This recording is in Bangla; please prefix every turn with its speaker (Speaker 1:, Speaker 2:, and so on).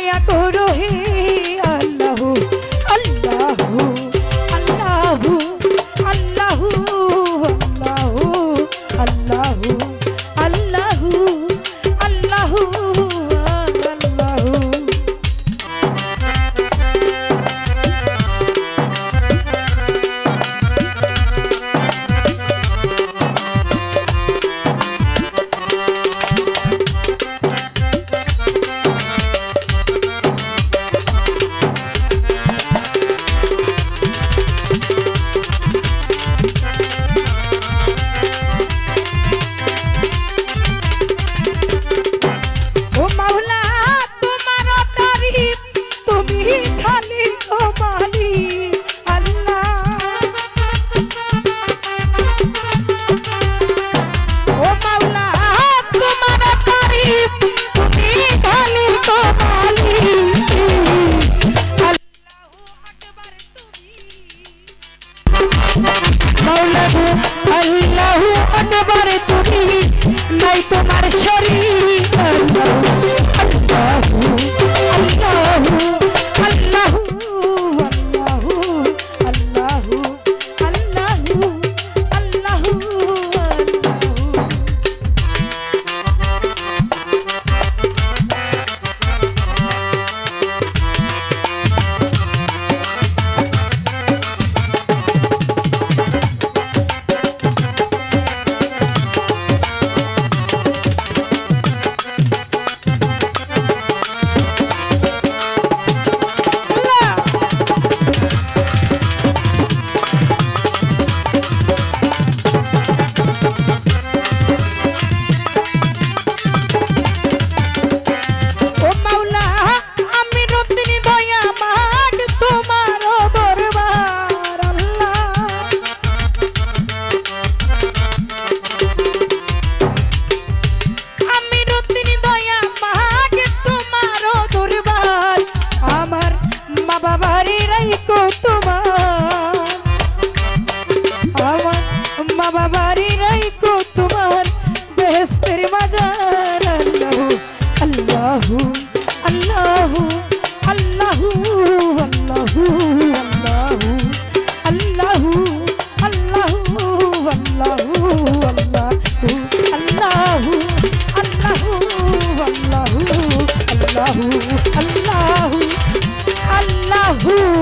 Speaker 1: দয়া করো হে মৌলাহু আল্লাহু আকবার তুমি নাই তোমার শরীর। two.